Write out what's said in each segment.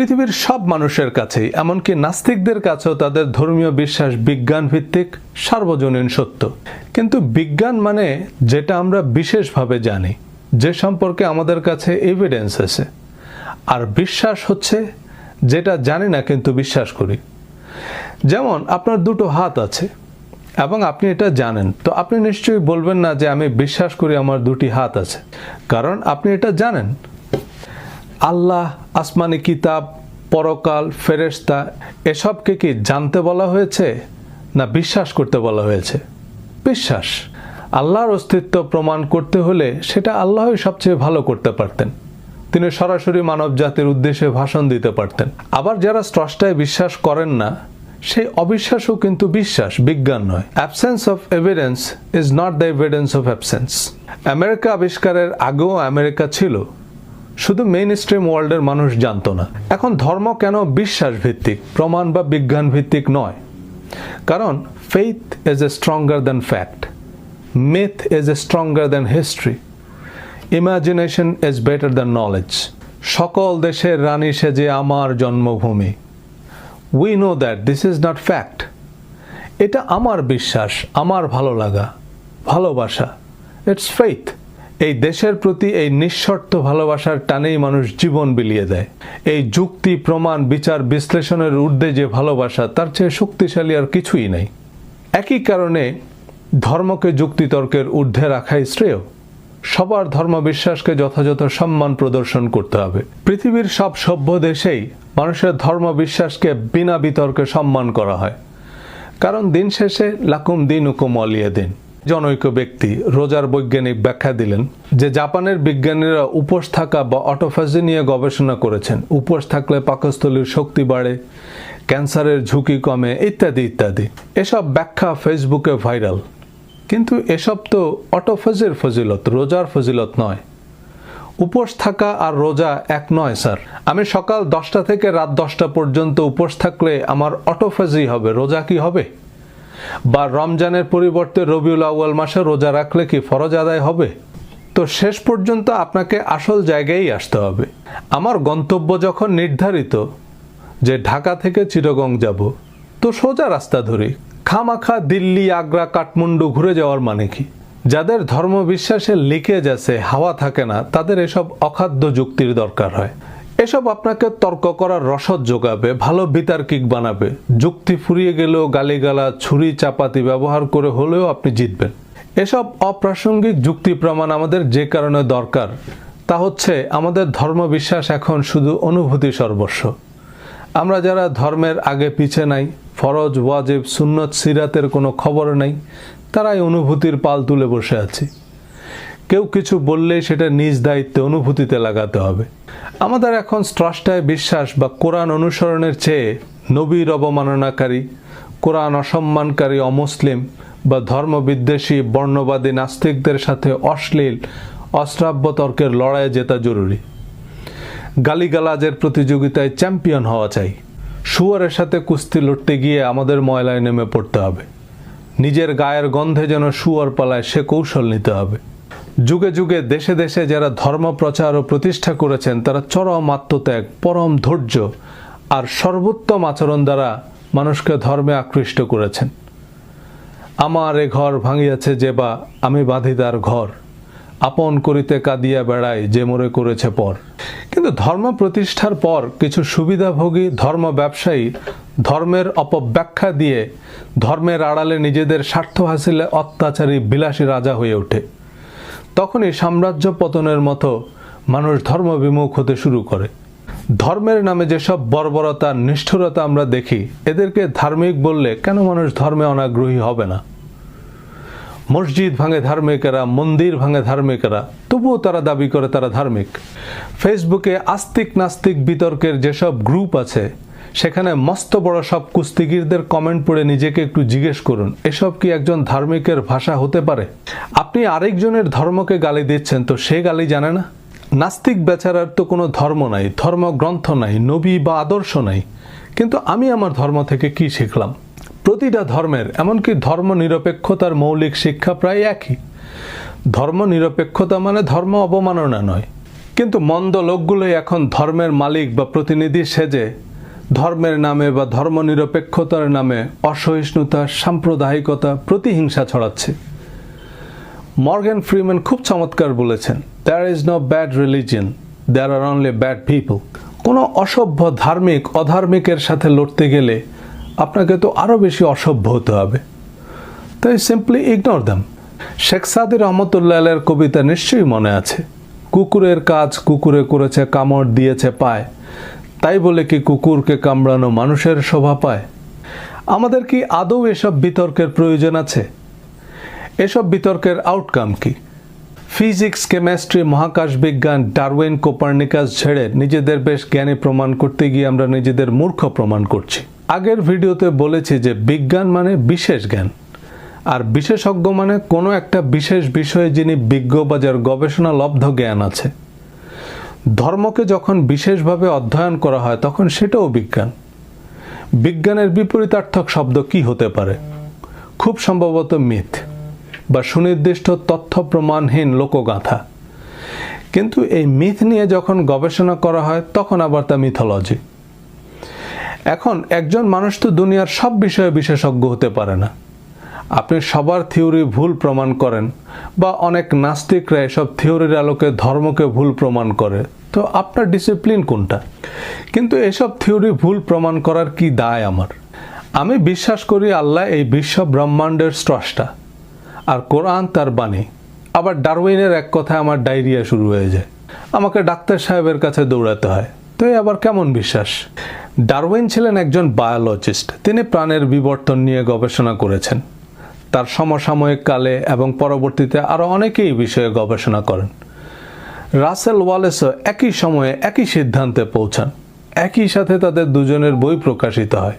পৃথিবীর সব মানুষের কাছেই, এমনকি নাস্তিকদের কাছেও তাদের ধর্মীয় বিশ্বাস বিজ্ঞান ভিত্তিক সার্বজনীন সত্য। কিন্তু বিজ্ঞান মানে যেটা আমরা বিশেষভাবে জানি, যে সম্পর্কে আমাদের কাছে এভিডেন্স আছে। আর বিশ্বাস হচ্ছে যেটা জানি না কিন্তু বিশ্বাস করি। যেমন আপনার দুটো হাত আছে, এবং আপনি এটা জানেন, তো আপনি নিশ্চয়ই বলবেন না যে আমি বিশ্বাস করি আমার দুটি হাত আছে। কারণ আপনি এটা জানেন আল্লাহ, আসমানি কিতাব, পরকাল, ফেরেশতা, এসবকে কি জানতে বলা হয়েছে না বিশ্বাস করতে বলা হয়েছে? বিশ্বাস। আল্লাহর অস্তিত্ব প্রমাণ করতে হলে সেটা আল্লাহই সবচেয়ে ভালো করতে পারতেন। তিনি সরাসরি মানব জাতির উদ্দেশ্যে ভাষণ দিতে পারতেন। আবার যারা স্রষ্টায় বিশ্বাস করেন না, সেই অবিশ্বাসও কিন্তু বিশ্বাস, বিজ্ঞান নয়। Absence of evidence is not the evidence of absence America আবিষ্কারের আগেও আমেরিকা ছিল। শুধু মেইন স্ট্রিম ওয়ার্ল্ডের মানুষ জানতো না। এখন ধর্ম কেন বিশ্বাস ভিত্তিক প্রমাণ বা বিজ্ঞান ভিত্তিক নয়? কারণ faith is a stronger than fact myth is a stronger than history imagination is better than knowledge সকল দেশের রানী সেজে আমার জন্মভূমি। We know that this is not fact এটা আমার বিশ্বাস, আমার ভালো লাগা, ভালোবাসা। ইটস ফেইথ এই দেশের প্রতি এই নিঃশর্ত ভালোবাসার টানেই মানুষ জীবন বিলিয়ে দেয়। এই যুক্তি, প্রমাণ, বিচার, বিশ্লেষণের ঊর্ধ্বে যে ভালোবাসা, তার চেয়ে শক্তিশালী আর কিছুই নেই। একই কারণে ধর্মকে যুক্তিতর্কের ঊর্ধ্বে রাখাই শ্রেয়। সবার ধর্ম বিশ্বাসকে যথাযথ সম্মান প্রদর্শন করতে হবে। পৃথিবীর সব সভ্য দেশেই মানুষের ধর্ম বিশ্বাসকে বিনা বিতর্কে সম্মান করা হয়। কারণ দিন শেষে লাকুম দিন উকুম অলিয়ে দিন। জনৈক ব্যক্তি রোজার বৈজ্ঞানিক ব্যাখ্যা দিলেন যে জাপানের বিজ্ঞানীরা উপোস থাকা বা অটোফাজি নিয়ে গবেষণা করেছেন। উপোস থাকলে পাকস্থলীর শক্তি বাড়ে, ক্যান্সারের ঝুঁকি কমে, ইত্যাদি ইত্যাদি। এসব ব্যাখ্যা ফেসবুকে ভাইরাল। কিন্তু এসব তো অটোফাজের ফজিলত, রোজার ফজিলত নয়। উপোস থাকা আর রোজা এক নয়, স্যার। আমি সকাল দশটা থেকে রাত দশটা পর্যন্ত উপোস থাকলে আমার অটোফাজি হবে, রোজা কি হবে? বা রমজানের পরিবর্তে রবিউল আউয়াল মাসে রোজা রাখলে কি ফরজ আদায় হবে? তো শেষ পর্যন্ত আপনাকে আসল জায়গায় আসতে হবে। আমার গন্তব্য যখন নির্ধারিত, যে ঢাকা থেকে চিরগং যাব, তো সোজা রাস্তা ধরি। খামাখা দিল্লি, আগ্রা, কাঠমান্ডু ঘুরে যাওয়ার মানে কি? যাদের ধর্ম বিশ্বাসে লিকেজ আছে, হাওয়া থাকে না, তাদের এসব অখাদ্য যুক্তির দরকার হয়। এসব আপনাকে তর্ক করার রসদ যোগাবে, ভালো বিতার্কিক বানাবে। যুক্তি ফুরিয়ে গেলেও গালিগালা ছুরি চাপাতি ব্যবহার করে হলেও আপনি জিতবেন। এসব অপ্রাসঙ্গিক যুক্তি প্রমাণ আমাদের যে কারণে দরকার, তা হচ্ছে আমাদের ধর্ম বিশ্বাস এখন শুধু অনুভূতি সর্বস্ব। আমরা যারা ধর্মের আগে পিছে নাই, ফরজ, ওয়াজিব, সুন্নত, সিরাতের কোনো খবর নাই, তারাই অনুভূতির পাল তুলে বসে আছি। কেউ কিছু বললেই সেটা নিজ দায়িত্বে অনুভূতিতে লাগাতে হবে। আমাদের এখন স্রষ্টায় বিশ্বাস বা কোরআন অনুসরণের চেয়ে নবীর অবমাননাকারী, কোরআন অসম্মানকারী অমুসলিম বা ধর্মবিদ্বেষী, বর্ণবাদী নাস্তিকদের সাথে অশ্লীল, অশ্রাব্য তর্কের লড়াইয়ে জেতা জরুরি। গালিগালাজের প্রতিযোগিতায় চ্যাম্পিয়ন হওয়া চাই। শুয়ারের সাথে কুস্তি লড়তে গিয়ে আমাদের ময়লায় নেমে পড়তে হবে। নিজের গায়ের গন্ধে যেন শুয়ার পালায় সে কৌশল নিতে হবে। যুগে যুগে দেশে দেশে যারা ধর্ম, প্রচার ও প্রতিষ্ঠা করেছেন, তারা চরম আত্মত্যাগ, পরম ধৈর্য আর সর্বোত্তম আচরণ দ্বারা মানুষকে ধর্মে আকৃষ্ট করেছেন। আমার এ ঘর ভাঙিয়াছে যে বা আমি বাঁধি তার ঘর, আপন করিতে কাঁদিয়া বেড়াই যে মরে করেছে পর। কিন্তু ধর্ম প্রতিষ্ঠার পর কিছু সুবিধাভোগী ধর্ম ব্যবসায়ী ধর্মের অপব্যাখ্যা দিয়ে ধর্মের আড়ালে নিজেদের স্বার্থ হাসিলে অত্যাচারী বিলাসী রাজা হয়ে ওঠে। তখনই সাম্রাজ্য পতনের মতো মানুষ ধর্ম বিমুখ হতে শুরু করে। ধর্মের নামে যেসব বর্বরতা, নিষ্ঠুরতা আমরা দেখি, এদেরকে ধার্মিক বললে কেন মানুষ ধর্মে অনাগ্রহী হবে না? মসজিদ ভাঙে ধার্মিকেরা, মন্দির ভাঙে ধার্মিকেরা, তবুও তারা দাবি করে তারা ধার্মিক। ফেসবুকে আস্তিক নাস্তিক বিতর্কের যেসব গ্রুপ আছে সেখানে মস্ত বড় সব কুস্তিগিরদের কমেন্ট পড়ে নিজেকে একটু জিজ্ঞেস করুন, এসব কি একজন ধার্মিকের ভাষা হতে পারে? আপনি আরেকজনের ধর্মকে গালি দিচ্ছেন তো সে গালি জানে না? নাস্তিক বেচারার তো কোনো ধর্ম নাই, ধর্মগ্রন্থ নাই, নবী বা আদর্শ নাই। কিন্তু আমি আমার ধর্ম থেকে কি শিখলাম? প্রতিটা ধর্মের, এমনকি ধর্ম নিরপেক্ষতার মৌলিক শিক্ষা প্রায় একই। ধর্ম নিরপেক্ষতা মানে ধর্ম অবমাননা নয়। কিন্তু মন্দ লোকগুলোই এখন ধর্মের মালিক বা প্রতিনিধি সেজে ধর্মের নামে বা ধর্মনিরপেক্ষতার নামে অসহিষ্ণুতা, সাম্প্রদায়িকতা, প্রতিহিংসা ছড়াচ্ছে। মর্গ্যান ফ্রিম্যান খুব চমৎকার বলেছেন there is no bad religion there are only bad people কোনো অসভ্য ধার্মিক, অধার্মিকের সাথে লড়তে গেলে আপনাকে তো আরও বেশি অসভ্য হতে হবে। তাই simply ignore them Sheikh Saadi রহমতুল্লাহ কবিতা নিশ্চয়ই মনে আছে। কুকুরের কাজ কুকুরে করেছে, কামড় দিয়েছে পায়। তাই বলে কি কুকুরকে কামড়ানো মানুষের শোভা পায়? আমাদের কি আদৌ এসব বিতর্কের প্রয়োজন আছে? এসব বিতর্কের আউটকাম কি? ফিজিক্স কেমিস্ট্রি মহাকাশ বিজ্ঞান, ডারউইন, কোপার্নিকাস ছেড়ে নিজেদের বেশ জ্ঞানী প্রমাণ করতে গিয়ে আমরা নিজেদের মূর্খ প্রমাণ করছি। আগের ভিডিওতে বলেছি যে বিজ্ঞান মানে বিশেষ জ্ঞান। আর বিশেষজ্ঞ মানে কোনো একটা বিশেষ বিষয়ে যিনি বিজ্ঞ বা যার গবেষণা লব্ধ জ্ঞান আছে। ধর্মকে যখন বিশেষভাবে অধ্যয়ন করা হয়, তখন সেটাও বিজ্ঞান। বিজ্ঞানের বিপরীতার্থক শব্দ কি হতে পারে? খুব সম্ভবত মিথ বা সুনির্দিষ্ট তথ্য প্রমাণহীন লোকগাথা। কিন্তু এই মিথ নিয়ে যখন গবেষণা করা হয়, তখন আবার তা মিথোলজি। এখন একজন মানুষ তো দুনিয়ার সব বিষয়ে বিশেষজ্ঞ হতে পারে না। আপনি সবার থিওরি ভুল প্রমাণ করেন বা অনেক নাস্তিকরা এসব থিওরির আলোকে ধর্মকে ভুল প্রমাণ করে। তো আপনার ডিসিপ্লিন কোনটা? কিন্তু এসব থিওরি ভুল প্রমাণ করার কি দায় আমার? আমি বিশ্বাস করি আল্লাহ এই বিশ্ব ব্রহ্মাণ্ডের স্রষ্টা আর কোরআন তার বাণী। আবার ডারউইনের এক কথায় আমার ডায়রিয়া শুরু হয়ে যায়। আমাকে ডাক্তার সাহেবের কাছে দৌড়াতে হয়। তো এই আবার কেমন বিশ্বাস? ডারউইন ছিলেন একজন বায়োলজিস্ট। তিনি প্রাণের বিবর্তন নিয়ে গবেষণা করেছেন। তার সমসাময়িক কালে এবং পরবর্তীতে আরও অনেকেই বিষয়ে গবেষণা করেন। রাসেল ওয়ালেসও একই সময়ে একই সিদ্ধান্তে পৌঁছান। একই সাথে তাদের দুজনের বই প্রকাশিত হয়।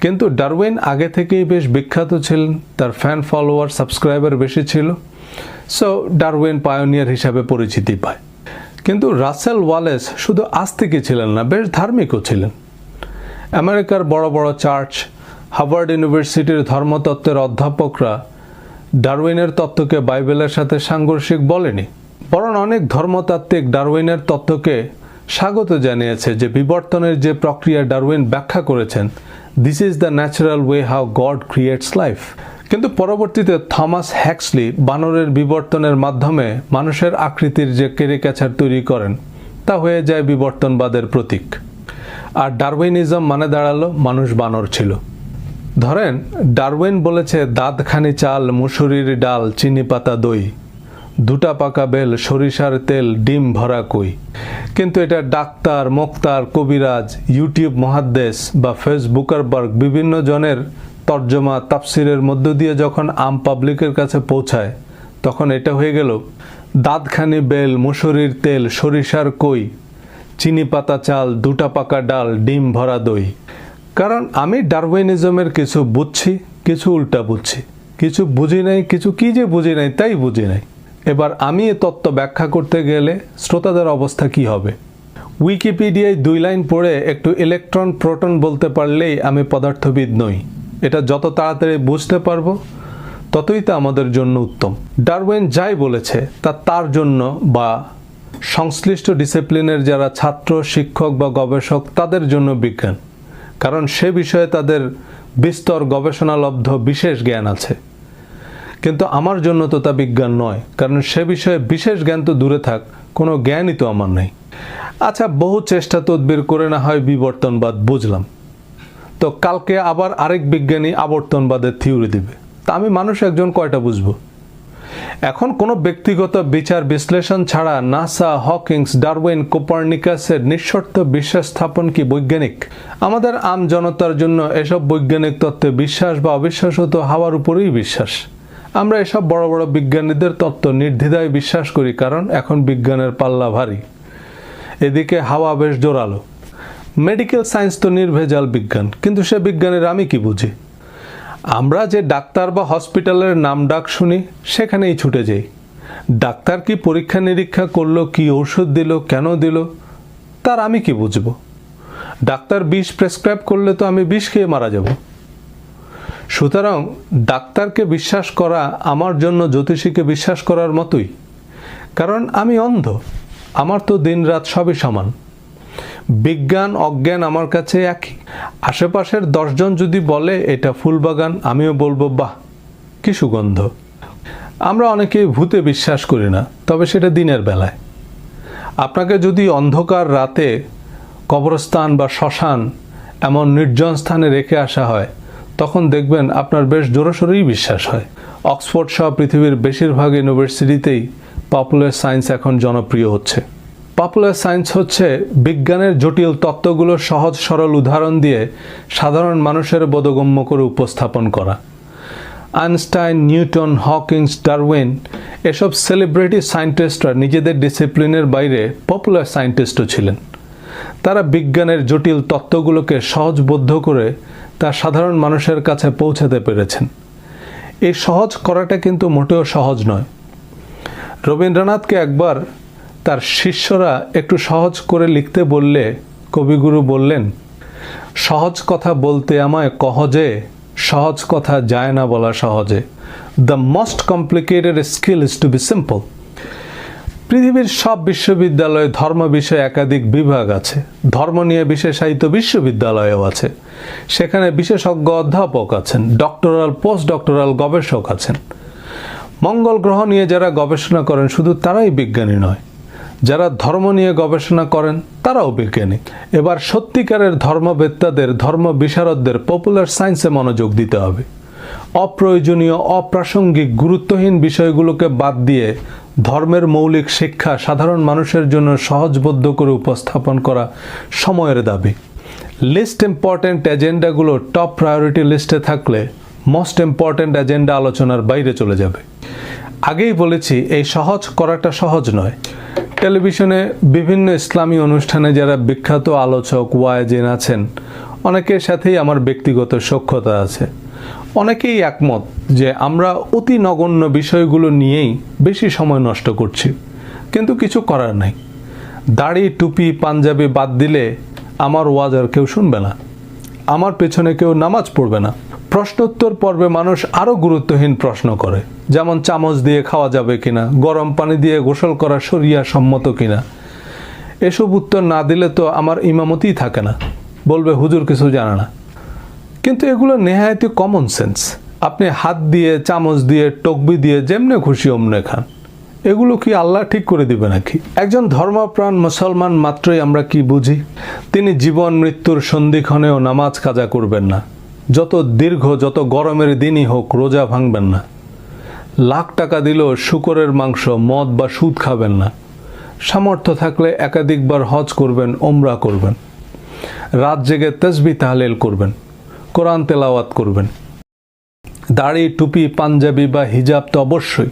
কিন্তু ডারউইন আগে থেকেই বেশ বিখ্যাত ছিলেন, তার ফ্যান ফলোয়ার সাবস্ক্রাইবার বেশি ছিল। সো ডারউইন পায়োনিয়ার হিসাবে পরিচিতি পায়। কিন্তু রাসেল ওয়ালেস শুধু আস্তিকই ছিলেন না, বেশ ধার্মিকও ছিলেন। আমেরিকার বড় বড় চার্চ হার্ভার্ড ইউনিভার্সিটির ধর্মতত্ত্বের অধ্যাপকরা ডারউইনের তত্ত্বকে বাইবেলের সাথে সাংঘর্ষিক বলেনি, বরং অনেক ধর্মতাত্ত্বিক ডারউইনের তত্ত্বকে স্বাগত জানিয়েছে যে বিবর্তনের যে প্রক্রিয়া ডারউইন ব্যাখ্যা করেছেন this is the natural way how God creates life কিন্তু পরবর্তীতে থমাস হ্যাক্সলি বানরের বিবর্তনের মাধ্যমে মানুষের আকৃতির যে কেরিক্যাচার তৈরি করেন, তা হয়ে যায় বিবর্তনবাদের প্রতীক। আর ডারউইনিজম মানে দাঁড়াল মানুষ বানর ছিল। ধরেন, ডারউইন বলেছে, দাঁতখানি চাল, মুসুরির ডাল, চিনি পাতা, দই। দুটা পাকা বেল, সরিষার তেল, ডিম ভরা কই। কিন্তু এটা ডাক্তার, মোক্তার, কবিরাজ, ইউটিউব মহাদ্দেশ বা ফেসবুকারবার্গ বিভিন্ন জনের তর্জমা, তাফসিরের মধ্য দিয়ে যখন আম পাবলিকের কাছে পৌঁছায়, তখন এটা হয়ে গেল, দাঁতখানি বেল, মুসুরির তেল, সরিষার কই, চিনি পাতা চাল, দুটা পাকা ডাল, ডিম ভরা দই। কারণ আমি ডারউইনিজমের কিছু বুঝছি, কিছু উল্টা বুঝছি। কিছু বুঝি নাই, কিছু কি যে বুঝি নাই, তাই বুঝি নাই। এবার আমি এ তত্ত্ব ব্যাখ্যা করতে গেলে শ্রোতাদের অবস্থা কি হবে? উইকিপিডিয়ায় দুই লাইন পড়ে একটু ইলেকট্রন, প্রোটন বলতে পারলেই আমি পদার্থবিদ নই। এটা যত তাড়াতাড়ি বুঝতে পারব, ততই তা আমাদের জন্য উত্তম। ডারউইন যাই বলেছে, তা তার জন্য বা সংশ্লিষ্ট ডিসিপ্লিনের যারা ছাত্র, শিক্ষক বা গবেষক, তাদের জন্য বিজ্ঞান। কারণ সে বিষয়ে তাদের বিস্তর গবেষণালব্ধ বিশেষ জ্ঞান আছে। কিন্তু আমার জন্য তো তা বিজ্ঞান নয়, কারণ সে বিষয়ে বিশেষ জ্ঞান তো দূরে থাক, কোনো জ্ঞানই তো আমার নেই। আচ্ছা বহু চেষ্টা তদবির করে না হয় বিবর্তনবাদ, বুঝলাম। তো কালকে আবার আরেক বিজ্ঞানী আবর্তনবাদের থিওরি দিবে। তা আমি মানুষ একজন কয়টা বুঝব? এখন কোনো ব্যক্তিগত বিচার বিশ্লেষণ ছাড়া নাসা, হকিংস, ডারউইন, কোপার্নিকাসের নিঃশর্ত বিশ্বাস স্থাপন কি বৈজ্ঞানিক? আমাদের আম জনতার জন্য এসব বৈজ্ঞানিক তত্ত্বে বিশ্বাস বা অবিশ্বাস হতো হাওয়ার উপরেই বিশ্বাস। আমরা এসব বড় বড় বিজ্ঞানীদের তত্ত্ব নির্দ্বিধায় বিশ্বাস করি, কারণ এখন বিজ্ঞানের পাল্লা ভারী। এদিকে হাওয়া বেশ জোরালো। মেডিকেল সায়েন্স তো নির্ভেজাল বিজ্ঞান, কিন্তু সে বিজ্ঞানের আমি কি বুঝি? আমরা যে ডাক্তার বা হসপিটালের নাম ডাক শুনি, সেখানেই ছুটে যাই। ডাক্তার কি পরীক্ষা নিরীক্ষা করল, কি ওষুধ দিল, কেন দিল, তার আমি কি বুঝব? ডাক্তার বিষ প্রেসক্রাইব করলে তো আমি বিষ খেয়ে মারা যাব। সুতরাং ডাক্তারকে বিশ্বাস করা আমার জন্য জ্যোতিষীকে বিশ্বাস করার মতোই। কারণ আমি অন্ধ, আমার তো দিন রাত সবই সমান। বিজ্ঞান, অজ্ঞান আমার কাছে একই। আশেপাশের দশজন যদি বলে, এটা ফুলবাগান, আমিও বলব, বাহ, কি সুগন্ধ। আমরা অনেকেই ভূতে বিশ্বাস করি না, তবে সেটা দিনের বেলায়। আপনাকে যদি অন্ধকার রাতে কবরস্থান বা শ্মশান এমন নির্জন স্থানে রেখে আসা হয়, তখন দেখবেন আপনার বেশ জোরসোরেই বিশ্বাস হয়। অক্সফোর্ড সহ পৃথিবীর বেশিরভাগ ইউনিভার্সিটিতেই পপুলার সায়েন্স এখন জনপ্রিয় হচ্ছে। পপুলার সায়েন্স হচ্ছে বিজ্ঞানের জটিল তত্ত্বগুলোর সহজ সরল উদাহরণ দিয়ে সাধারণ মানুষের বোধগম্য করে উপস্থাপন করা। আইনস্টাইন, নিউটন, হকিংস, ডারউইন এসব সেলিব্রিটি সায়েন্টিস্টরা নিজেদের ডিসিপ্লিনের বাইরে পপুলার সায়েন্টিস্টও ছিলেন। তারা বিজ্ঞানের জটিল তত্ত্বগুলোকে সহজবোধ্য করে তা সাধারণ মানুষের কাছে পৌঁছাতে পেরেছেন। এই সহজ করাটা কিন্তু মোটেও সহজ নয়। রবীন্দ্রনাথকে একবার তার শিষ্যরা একটু সহজ করে লিখতে বললে কবিগুরু বললেন, সহজ কথা বলতে আমায় কহজে সহজ কথা যায় না বলা সহজে। The most complicated skill is to be simple পৃথিবীর সব বিশ্ববিদ্যালয়ে ধর্ম বিষয়ে একাধিক বিভাগ আছে। ধর্ম নিয়ে বিশেষায়িত বিশ্ববিদ্যালয়ও আছে। সেখানে বিশেষজ্ঞ অধ্যাপক আছেন, ডক্টরাল পোস্ট ডক্টরাল গবেষক আছেন। মঙ্গল গ্রহ নিয়ে যারা গবেষণা করেন, শুধু তারাই বিজ্ঞানী নয়। যারা ধর্ম নিয়ে গবেষণা করেন, তারাও বিজ্ঞানী এবার সত্যিকারের ধর্মবেত্তাদের ধর্ম বিশারদদের পপুলার সায়েন্সে মনোযোগ দিতে হবে। অপ্রয়োজনীয়, অপ্রাসঙ্গিক, গুরুত্বহীন বিষয়গুলোকে বাদ দিয়ে ধর্মের মৌলিক শিক্ষা সাধারণ মানুষের জন্য সহজবোধ্য করে উপস্থাপন করা সময়ের দাবি। লিস্ট ইম্পর্ট্যান্ট এজেন্ডাগুলো টপ প্রায়োরিটি লিস্টে থাকলে মোস্ট ইম্পর্ট্যান্ট এজেন্ডা আলোচনার বাইরে চলে যাবে। আগেই বলেছি, এই সহজ করাটা সহজ নয়। টেলিভিশনে বিভিন্ন ইসলামী অনুষ্ঠানে যারা বিখ্যাত আলোচক, ওয়াইজেন আছেন, অনেকের সাথেই আমার ব্যক্তিগত সক্ষতা আছে। অনেকেই একমত যে আমরা অতি নগণ্য বিষয়গুলো নিয়েই বেশি সময় নষ্ট করছি, কিন্তু কিছু করার নাই। দাড়ি, টুপি, পাঞ্জাবি বাদ দিলে আমার ওয়াজ আর কেউ শুনবে না। আমার পেছনে কেউ নামাজ পড়বে না। প্রশ্নোত্তর পর্বে মানুষ আরও গুরুত্বহীন প্রশ্ন করে, যেমন চামচ দিয়ে খাওয়া যাবে কিনা, গরম পানি দিয়ে গোসল করা সরিয়া সম্মত কিনা। এসব উত্তর না দিলে তো আমার ইমামতিই থাকে না, বলবে হুজুর কিছু জানে না। কিন্তু এগুলো নেহায়তি কমন সেন্স আপনি হাত দিয়ে, চামচ দিয়ে, টকবি দিয়ে যেমনে খুশি অমনে খান। এগুলো কি আল্লাহ ঠিক করে দিবে নাকি? একজন ধর্মপ্রাণ মুসলমান মাত্রই আমরা কি বুঝি? তিনি জীবন, মৃত্যুর সন্ধিক্ষণেও নামাজ কাজা করবেন না। যত দীর্ঘ, যত গরমের দিনই হোক, রোজা ভাঙবেন না। লাখ টাকা দিলেও শুকরের মাংস, মদ বা সুদ খাবেন না। সামর্থ্য থাকলে একাধিকবার হজ করবেন ওমরা করবেন। রাত জেগে তসবি তাহলেল করবেন, কোরআন তেলাওয়াত করবেন। দাড়ি, টুপি, পাঞ্জাবি বা হিজাব তো অবশ্যই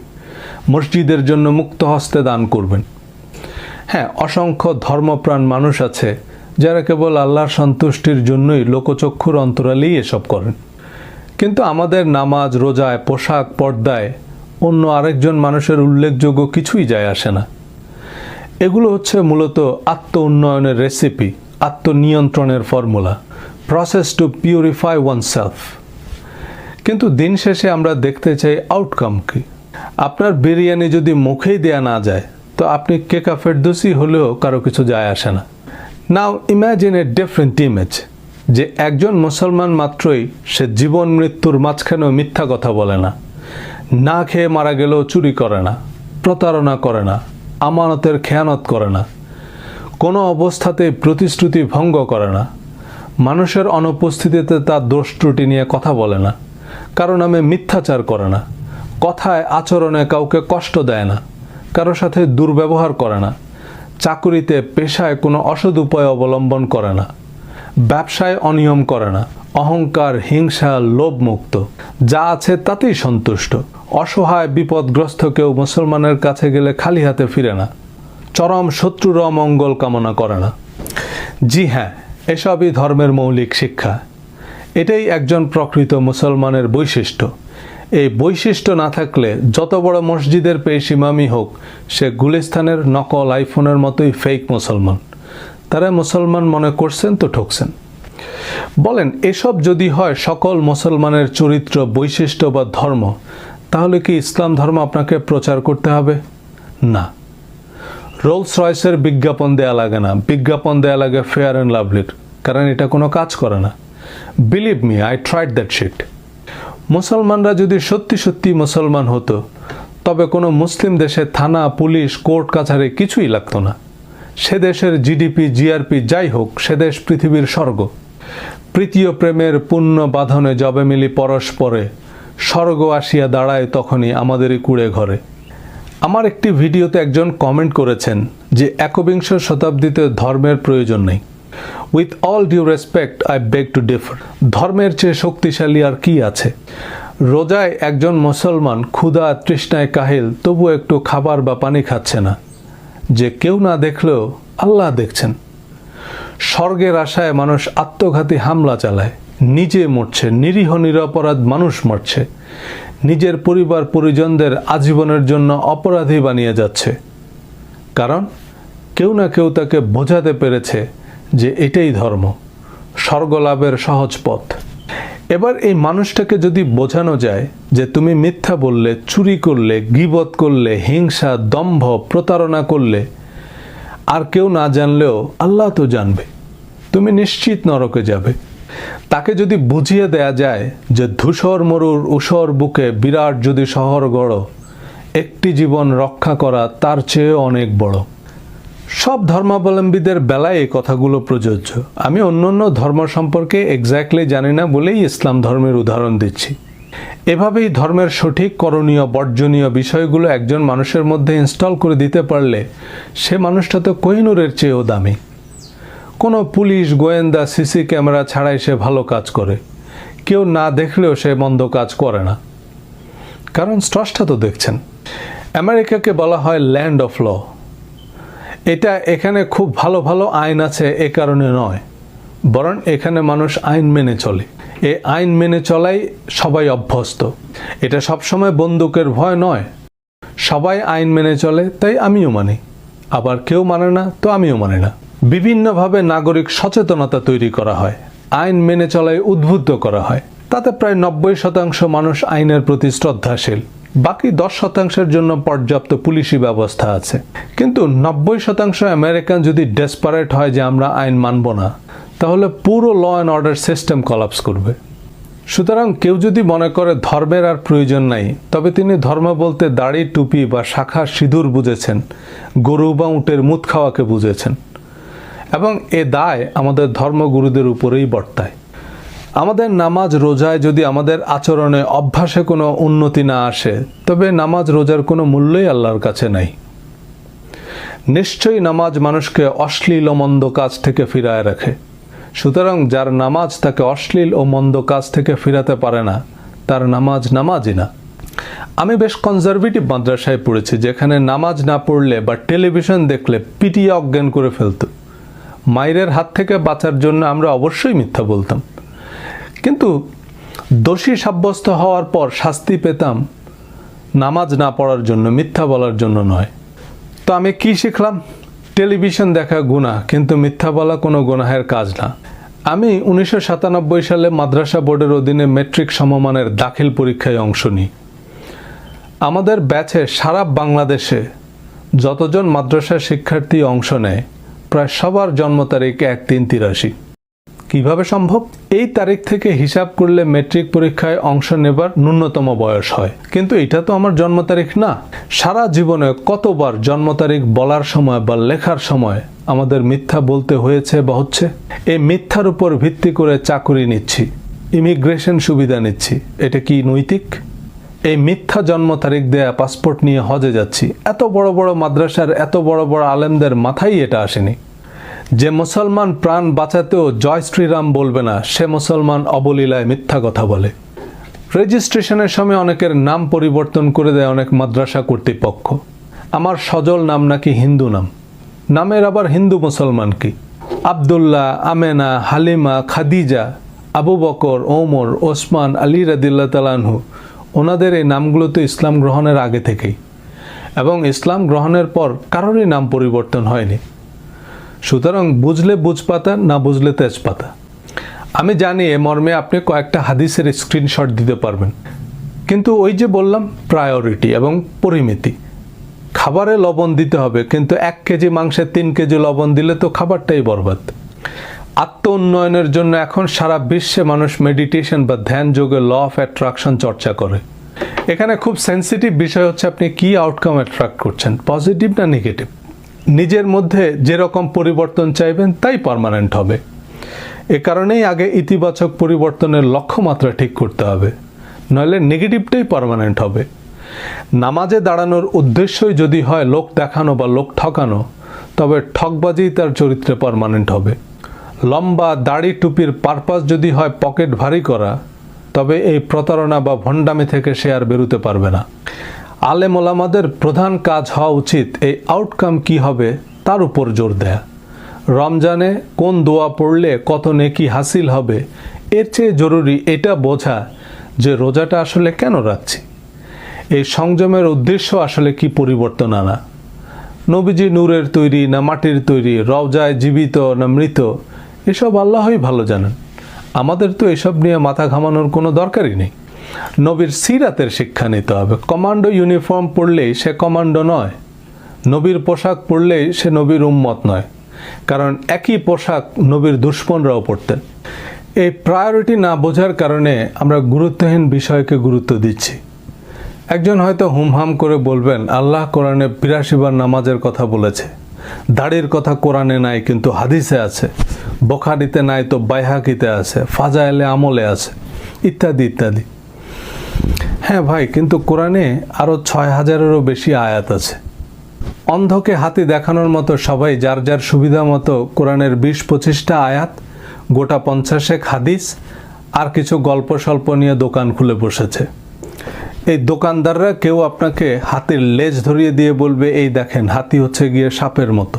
মসজিদের জন্য মুক্ত হস্তে দান করবেন। হ্যাঁ অসংখ্য ধর্মপ্রাণ মানুষ আছে যারা কেবল আল্লাহর সন্তুষ্টির জন্যই লোকচক্ষুর অন্তরালেই এসব করেন। কিন্তু আমাদের নামাজ, রোজায়, পোশাক, পর্দায় অন্য আরেকজন মানুষের উল্লেখযোগ্য কিছুই যায় আসে না। এগুলো হচ্ছে মূলত আত্ম উন্নয়নের recipe আত্মনিয়ন্ত্রণের formula process to purify one self কিন্তু দিন শেষে আমরা দেখতে চাই আউটকাম কি। আপনার বিরিয়ানি যদি মুখেই দেয়া না যায়, তো আপনি কেকা ফেরদোসি হলেও কারও কিছু যায় আসে না। Now imagine a different image যে একজন মুসলমান মাত্রই সে জীবন মৃত্যুর মাঝখানেও মিথ্যা কথা বলে না। না খেয়ে মারা গেলেও চুরি করে না, প্রতারণা করে না, আমানতের খেয়ানত করে না। কোনো অবস্থাতে প্রতিশ্রুতি ভঙ্গ করে না। মানুষের অনুপস্থিতিতে তার দোষ ত্রুটি নিয়ে কথা বলে না। কারও নামে মিথ্যাচার করে না। কথায় আচরণে কাউকে কষ্ট দেয় না। কারও সাথে দুর্ব্যবহার করে না। চাকুরিতে পেশায় কোনো অসৎ উপায় অবলম্বন করে না। ব্যবসায় অনিয়ম করে না। অহংকার, হিংসা, লোভমুক্ত। যা আছে তাতেই সন্তুষ্ট। অসহায়, বিপদগ্রস্ত কেউ মুসলমানের কাছে গেলে খালি হাতে ফিরে না। চরম শত্রুর অমঙ্গল কামনা করে না। জি হ্যাঁ এসবই ধর্মের মৌলিক শিক্ষা। এটাই একজন প্রকৃত মুসলমানের বৈশিষ্ট্য। এই বৈশিষ্ট্য না থাকলে যত বড় মসজিদের পেশ ইমামই হোক, সে গুলিস্তানের নকল আইফোনের মতোই ফেক মুসলমান। তারা মুসলমান মনে করছেন তো ঠকছেন। বলেন, এসব যদি হয় সকল মুসলমানের চরিত্র, বৈশিষ্ট্য বা ধর্ম, তাহলে কি ইসলাম ধর্ম আপনাকে প্রচার করতে হবে? না। রোলস রয়েসের বিজ্ঞাপন দেয়া লাগে না। বিজ্ঞাপন দেয়া লাগে ফেয়ার অ্যান্ড লাভলির, কারণ এটা কোনো কাজ করে না। Believe me I tried that shit মুসলমানরা যদি সত্যি সত্যি মুসলমান হতো, তবে কোনো মুসলিম দেশে থানা, পুলিশ, কোর্ট, কাছারে কিছুই লাগতো না। সে দেশের জিডিপি, জিআরপি যাই হোক, সে দেশ পৃথিবীর স্বর্গ। প্রীতীয় প্রেমের পুণ্য বাঁধনে জবে মিলি পরস্পরে স্বর্গ আসিয়া দাঁড়ায় তখনই আমাদেরই কুড়ে ঘরে। আমার একটি ভিডিওতে একজন কমেন্ট করেছেন যে একবিংশ শতাব্দীতে ধর্মের প্রয়োজন নেই। With all due respect I beg to differ ধর্মের চেয়ে শক্তিশালী আর কি আছে? রোজায় একজন মুসলমান ক্ষুধা তৃষ্ণায় কাহিল তবু একটু খাবার বা পানি খাচ্ছে না। যে কেউ না দেখলেও আল্লাহ দেখছেন। স্বর্গের আশায় মানুষ আত্মঘাতী হামলা চালায়। নিজে মরছে, নিরীহ, নিরপরাধ মানুষ মরছে। নিজের পরিবার পরিজনদের আজীবনের জন্য অপরাধী বানিয়ে যাচ্ছে। কারণ কেউ না কেউ তাকে বোঝাতে পেরেছে যে এটাই ধর্ম, স্বর্গলাভের সহজ পথ। এবার এই মানুষটাকে যদি বোঝানো যায় যে তুমি মিথ্যা বললে, চুরি করলে, গিবত করলে, হিংসা, দম্ভ, প্রতারণা করলে, আর কেউ না জানলেও আল্লাহ তো জানবে, তুমি নিশ্চিত নরকে যাবে। তাকে যদি বুঝিয়ে দেয়া যায় যে ধূসর মরুর উষর বুকে বিরাট যদি শহর গড়, একটি জীবন রক্ষা করা তার চেয়ে অনেক বড়। সব ধর্মাবলম্বীদের বেলায় এই কথাগুলো প্রযোজ্য। আমি অন্য অন্য ধর্ম সম্পর্কে এক্স্যাক্টলি জানি না বলেই ইসলাম ধর্মের উদাহরণ দিচ্ছি। এভাবেই ধর্মের সঠিক, করণীয়, বর্জনীয় বিষয়গুলো একজন মানুষের মধ্যে ইনস্টল করে দিতে পারলে সে মানুষটা তো কোহিনুরের চেয়েও দামি। কোনো পুলিশ, গোয়েন্দা, সিসি ক্যামেরা ছাড়াই সে ভালো কাজ করে। কেউ না দেখলেও সে মন্দ কাজ করে না। কারণ স্রষ্টা তো দেখছেন। আমেরিকাকে বলা হয় ল্যান্ড অফ ল এটা এখানে খুব ভালো ভালো আইন আছে এ কারণে নয়। বরং এখানে মানুষ আইন মেনে চলে। এ আইন মেনে চলাই সবাই অভ্যস্ত। এটা সবসময় বন্দুকের ভয় নয়। সবাই আইন মেনে চলে, তাই আমিও মানি। আবার কেউ মানে না, তো আমিও মানি না। বিভিন্নভাবে নাগরিক সচেতনতা তৈরি করা হয়। আইন মেনে চলায় উদ্বুদ্ধ করা হয়। তাতে প্রায় নব্বই শতাংশ মানুষ আইনের প্রতি শ্রদ্ধাশীল। বাকি দশ শতাংশের জন্য পর্যাপ্ত পুলিশি ব্যবস্থা আছে। কিন্তু নব্বই শতাংশ আমেরিকান যদি ডেসপারেট হয় যে আমরা আইন মানব না, তাহলে পুরো law and order system collapse করবে। সুতরাং কেউ যদি মনে করে ধর্মের আর প্রয়োজন নাই, তবে তিনি ধর্ম বলতে দাড়ি, টুপি বা শাখা সিঁদুর বুঝেছেন, গরু বা উটের মুত খাওয়াকে বুঝেছেন। এবং এ দায় আমাদের ধর্মগুরুদের উপরেই বর্তায়। আমাদের নামাজ রোজায় যদি আমাদের আচরণে অভ্যাসে কোনো উন্নতি না আসে, তবে নামাজ রোজার কোনো মূল্যই আল্লাহর কাছে নাই। নিশ্চয়ই নামাজ মানুষকে অশ্লীল ও মন্দ কাজ থেকে ফিরায় রাখে। সুতরাং যার নামাজ তাকে অশ্লীল ও মন্দ কাজ থেকে ফিরাতে পারে না, তার নামাজ নামাজই না। আমি বেশ কনজারভেটিভ মাদ্রাসায় পড়েছি, যেখানে নামাজ না পড়লে বা টেলিভিশন দেখলে পিটিয়ে অজ্ঞান করে ফেলতো। মায়ের হাত থেকে বাঁচার জন্য আমরা অবশ্যই মিথ্যা বলতাম। কিন্তু দোষী সাব্যস্ত হওয়ার পর শাস্তি পেতাম নামাজ না পড়ার জন্য, মিথ্যা বলার জন্য নয়। তো আমি কি শিখলাম? টেলিভিশন দেখা গুণা কিন্তু মিথ্যা বলা কোনো গুনাহের কাজ না। আমি উনিশশো সাতানব্বই সালে মাদ্রাসা বোর্ডের অধীনে মেট্রিক সমমানের দাখিল পরীক্ষায় অংশ নিই। আমাদের ব্যাচে সারা বাংলাদেশে যতজন মাদ্রাসা শিক্ষার্থী অংশ নেয়, প্রায় সবার জন্ম তারিখ এক তিন তিরাশি। কীভাবে সম্ভব? এই তারিখ থেকে হিসাব করলে মেট্রিক পরীক্ষায় অংশ নেবার ন্যূনতম বয়স হয়। কিন্তু এটা তো আমার জন্ম তারিখ না। সারা জীবনে কতবার জন্ম তারিখ বলার সময় বা লেখার সময় আমাদের মিথ্যা বলতে হয়েছে বা হচ্ছে? এই মিথ্যার উপর ভিত্তি করে চাকুরি নিচ্ছি। ইমিগ্রেশন সুবিধা নিচ্ছি। এটা কি নৈতিক? এই মিথ্যা জন্ম তারিখ দেয়া পাসপোর্ট নিয়ে হজে যাচ্ছি। এত বড় বড় মাদ্রাসার এত বড় বড় আলেমদের মাথায় এটা আসেনি। যে মুসলমান প্রাণ বাঁচাতেও জয় শ্রীরাম বলবে না, সে মুসলমান অবলীলায় মিথ্যা কথা বলে। রেজিস্ট্রেশনের সময় অনেকের নাম পরিবর্তন করে দেয় অনেক মাদ্রাসা কর্তৃপক্ষ। আমার সজল নাম নাকি হিন্দু নাম? নামের আবার হিন্দু মুসলমান কি? আবদুল্লাহ, আমেনা, হালিমা, খাদিজা, আবু বকর, ওমর, ওসমান, আলী রাদিল্লা তালানহু ওনাদের এই নামগুলো তো ইসলাম গ্রহণের আগে থেকেই। এবং ইসলাম গ্রহণের পর কারোরই নাম পরিবর্তন হয়নি। সুতরাং বুঝলে বুঝপাতা, না বুঝলে তেজপাতা। আমি জানি এ মর্মে আপনি কয়েকটা হাদিসের স্ক্রিনশট দিতে পারবেন। কিন্তু ওই যে বললাম প্রায়োরিটি এবং পরিমিতি। খাবারে লবণ দিতে হবে, কিন্তু এক কেজি মাংসে তিন কেজি লবণ দিলে তো খাবারটাই বরবাদ। আত্ম উন্নয়নের জন্য এখন সারা বিশ্বে মানুষ মেডিটেশন বা ধ্যান যোগে ল অফ অ্যাট্রাকশন চর্চা করে। এখানে খুব সেন্সিটিভ বিষয় হচ্ছে আপনি কি আউটকাম অ্যাট্রাক্ট করছেন পজিটিভ না নেগেটিভ নিজের মধ্যে যেরকম পরিবর্তন চাইবেন, তাই পার্মানেন্ট হবে। এ কারণেই আগে ইতিবাচক পরিবর্তনের লক্ষ্যমাত্রা ঠিক করতে হবে, নইলে নেগেটিভটাই পার্মানেন্ট হবে। নামাজে দাঁড়ানোর উদ্দেশ্যই যদি হয় লোক দেখানো বা লোক ঠকানো, তবে ঠকবাজি তার চরিত্রে পারমানেন্ট হবে। লম্বা দাড়ি টুপির পারপাস যদি হয় পকেট ভারী করা, তবে এই প্রতারণা বা ভণ্ডামি থেকে সে আর বেরোতে পারবে না। আলেম ওলামাদের প্রধান কাজ হওয়া উচিত এই আউটকাম কি হবে তার উপর জোর দেয়া। রমজানে কোন দোয়া পড়লে কত নেকি হাসিল হবে, এর চেয়ে জরুরি এটা বোঝা যে রোজাটা আসলে কেন রাখছি। এই সংযমের উদ্দেশ্য আসলে কি পরিবর্তন আনা। নবীজি নূরের তৈরি না মাটির তৈরি, রওজায় জীবিত না মৃত, এসব আল্লাহই ভালো জানেন। আমাদের তো এসব নিয়ে মাথা ঘামানোর কোনো দরকারই নেই। নবীর সিরাতের শিক্ষা নিতে হবে। কমান্ডো ইউনিফর্ম পরলেই সে কমান্ডো নয়। নবীর পোশাক পরলেই সে নবীর উম্মত নয়। কারণ একই পোশাক নবীর দুশ্মনরাও পড়তেন এই প্রায়োরিটি না বোঝার কারণে আমরা গুরুত্বহীন বিষয়কে গুরুত্ব দিচ্ছি। একজন হয়তো হুমহাম করে বলবেন, আল্লাহ কোরআনে বিরাশি বার নামাজের কথা বলেছে। দাড়ির কথা কোরআনে নাই, কিন্তু হাদিসে আছে। বখারিতে নাই তো বাইহাকিতে আছে। ফাজাইলে আমলে আছে। ইত্যাদি ইত্যাদি। হ্যাঁ ভাই, কিন্তু কোরআনে আরও ছয় হাজারেরও বেশি আয়াত আছে। অন্ধকে হাতি দেখানোর মতো সবাই যার যার সুবিধা মতো কোরআনের বিশ পঁচিশটা আয়াত, গোটা পঞ্চাশেক হাদিস আর কিছু গল্প স্বল্প নিয়ে দোকান খুলে বসেছে। এই দোকানদাররা কেউ আপনাকে হাতির লেজ ধরিয়ে দিয়ে বলবে, এই দেখেন, হাতি হচ্ছে গিয়ে সাপের মতো।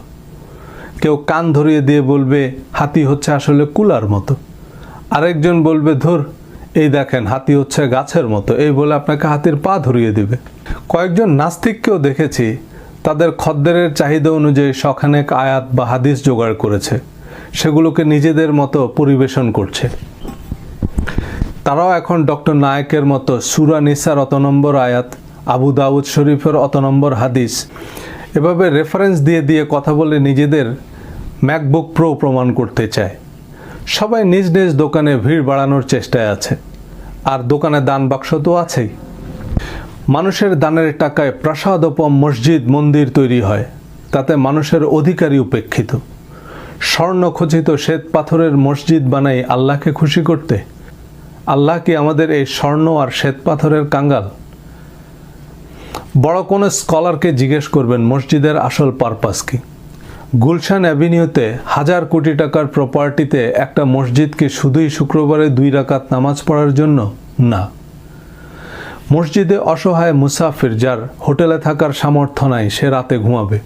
কেউ কান ধরিয়ে দিয়ে বলবে, হাতি হচ্ছে আসলে কুলার মতো। আরেকজন বলবে, ধর এই দেখেন, হাতি হচ্ছে গাছের মতো। এই বলে আপনাকে হাতির পা ধরিয়ে দিবে। কয়েকজন নাস্তিককেও দেখেছি, তাদের খদ্দেরের চাহিদা অনুযায়ী শখানেক আয়াত বা হাদিস জোগাড় করেছে। সেগুলোকে নিজেদের মতো পরিবেশন করছে। তারাও এখন ডক্টর নায়কের মতো সুরা নিসার অত নম্বর আয়াত, আবু দাউদ শরীফের অত নম্বর হাদিস, এভাবে রেফারেন্স দিয়ে দিয়ে কথা বলে নিজেদের ম্যাকবুক প্রো প্রমাণ করতে চায়। সবাই নিজ নিজ দোকানে ভিড় বাড়ানোর চেষ্টায় আছে। আর দোকানে দান বাক্স তো আছেই। মানুষের দানের টাকায় প্রাসাদোপম মসজিদ মন্দির তৈরি হয়, তাতে মানুষের অধিকারী উপেক্ষিত। স্বর্ণখচিত শ্বেত পাথরের মসজিদ বানাই আল্লাহকে খুশি করতে। আল্লাহ কি আমাদের এই স্বর্ণ আর শ্বেত পাথরের কাঙ্গাল? বড় কোনো স্কলারকে জিজ্ঞেস করবেন, মসজিদের আসল পারপাস কি? গুলশান অ্যাভিনিউতে হাজার কোটি টাকার প্রপার্টিতে একটা মসজিদকে শুধুই শুক্রবারে দুই রাকাত নামাজ পড়ার জন্য? না। মসজিদে অসহায় মুসাফির যার হোটেলে থাকার সামর্থ্য নাই, সে রাতে ঘুমাবে।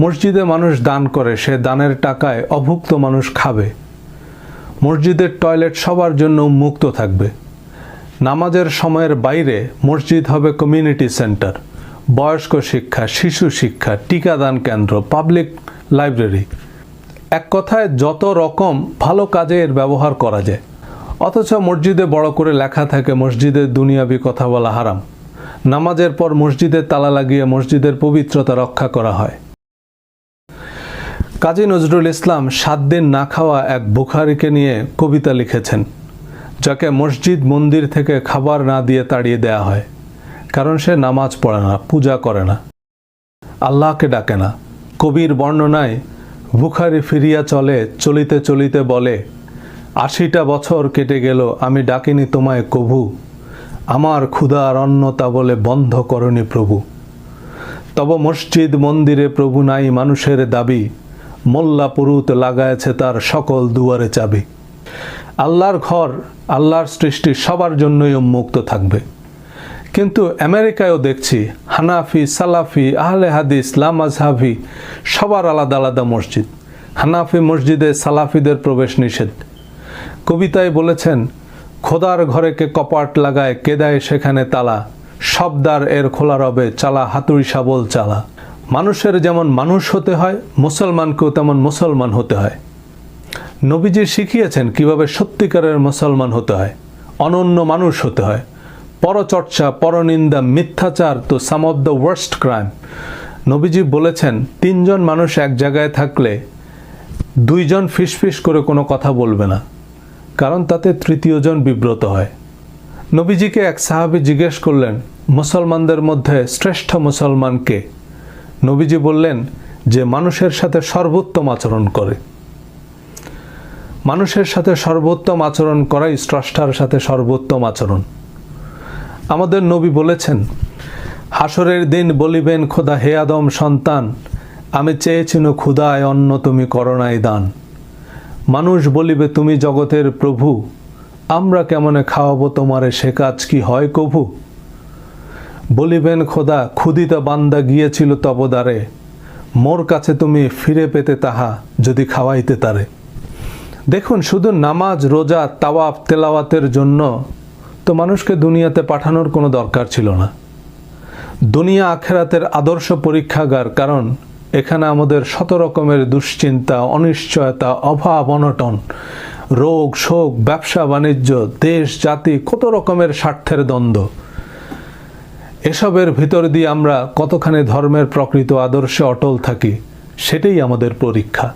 মসজিদে মানুষ দান করে, সে দানের টাকায় অভুক্ত মানুষ খাবে। মসজিদের টয়লেট সবার জন্য মুক্ত থাকবে। নামাজের সময়ের বাইরে মসজিদ হবে কমিউনিটি সেন্টার। বয়স্ক শিক্ষা, শিশু শিক্ষা, টিকাদান কেন্দ্র পাবলিক লাইব্রেরি এক কথায়, যত রকম ভালো কাজে এর ব্যবহার করা যায়। অথচ মসজিদে বড় করে লেখা থাকে মসজিদের দুনিয়াবি কথা বলা হারাম। নামাজের পর মসজিদে তালা লাগিয়ে মসজিদের পবিত্রতা রক্ষা করা হয়। কাজী নজরুল ইসলাম সাত দিন না খাওয়া এক বুখারিকে নিয়ে কবিতা লিখেছেন, যাকে মসজিদ মন্দির থেকে খাবার না দিয়ে তাড়িয়ে দেয়া হয়। কারণ সে নামাজ পড়ে না, পূজা করে না। আল্লাহকে ডাকে না। কবির বর্ণনায়, বুখারি ফিরিয়া চলে, চলিতে চলিতে বলে, আশিটা বছর কেটে গেল, আমি ডাকিনি তোমায় কভু। আমার ক্ষুধার অন্নতা বলে বন্ধ করনি প্রভু। তব মসজিদ মন্দিরে প্রভু নাই মানুষের দাবি। মোল্লা পুরুত লাগায়েছে তার সকল দুয়ারে চাবি। আল্লাহর ঘর, আল্লাহর সৃষ্টি সবার জন্যই উন্মুক্ত থাকবে। কিন্তু আমেরিকায়ও দেখছি হানাফি, সালাফি, আহলে হাদিস লামাজহাভি সবার আলাদা আলাদা মসজিদ। হানাফি মসজিদে সালাফিদের প্রবেশ নিষেধ। কবিতায় বলেছেন, খোদার ঘরেকে কপাট লাগায় কেদায় সেখানে তালা। শব্দার এর খোলা রবে, চালা হাতুড়ি শাবল চালা। মানুষের যেমন মানুষ হতে হয়, মুসলমানকেও তেমন মুসলমান হতে হয়। নবীজি শিখিয়েছেন কীভাবে সত্যিকারের মুসলমান হতে হয়, অনন্য মানুষ হতে হয়। পরচর্চা, পরনিন্দা, মিথ্যাচার তো some of the worst crime নবীজি বলেছেন, তিনজন মানুষ এক জায়গায় থাকলে দুইজন ফিসফিস করে কোনো কথা বলবে না, কারণ তাতে তৃতীয়জন বিব্রত হয়। নবীজিকে এক সাহাবি জিজ্ঞেস করলেন, মুসলমানদের মধ্যে শ্রেষ্ঠ মুসলমানকে নবীজি বললেন, যে মানুষের সাথে সর্বোত্তম আচরণ করে। মানুষের সাথে সর্বোত্তম আচরণ করাই স্রষ্টার সাথে সর্বোত্তম আচরণ। আমাদের নবী বলেছেন, হাসরের দিন বলিবেন, খোদা, হে আদম, সন্তান, আমি চেয়েছিল ক্ষুদায় অন্য তুমি করোনায় দান। মানুষ বলিবে, তুমি জগতের প্রভু, আমরা কেমনে খাওয়াবো তোমারে? সে কাজ কি হয় কভু? বলিবেন, খোদা ক্ষুদিত বান্দা গিয়েছিল তবদারে মোর কাছে তুমি ফিরে পেতে তাহা যদি খাওয়াইতে তারে। দেখুন, শুধু নামাজ, রোজা, তাওয়াফ, তেলাওয়াতের জন্য তো মানুষকে দুনিয়াতে পাঠানোর কোনো দরকার ছিল না। দুনিয়া আখেরাতের আদর্শ পরীক্ষাগার, কারণ এখানে আমাদের শত রকমের দুশ্চিন্তা, অনিশ্চয়তা, অভাব, অনটন, রোগ, শোক, ব্যবসা, বাণিজ্য, দেশ, জাতি, কত রকমের স্বার্থের দ্বন্দ্ব। এসবের ভিতর দিয়ে আমরা কতখানি ধর্মের প্রকৃত আদর্শে অটল থাকি, সেটাই আমাদের পরীক্ষা।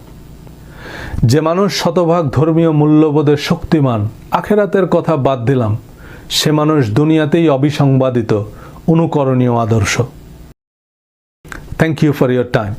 যে মানুষ শতভাগ ধর্মীয় মূল্যবোধের শক্তিমান, আখেরাতের কথা বাদ দিলাম। সে মানুষ দুনিয়াতেই অবিসংবাদিত অনুকরণীয় আদর্শ। Thank you for your time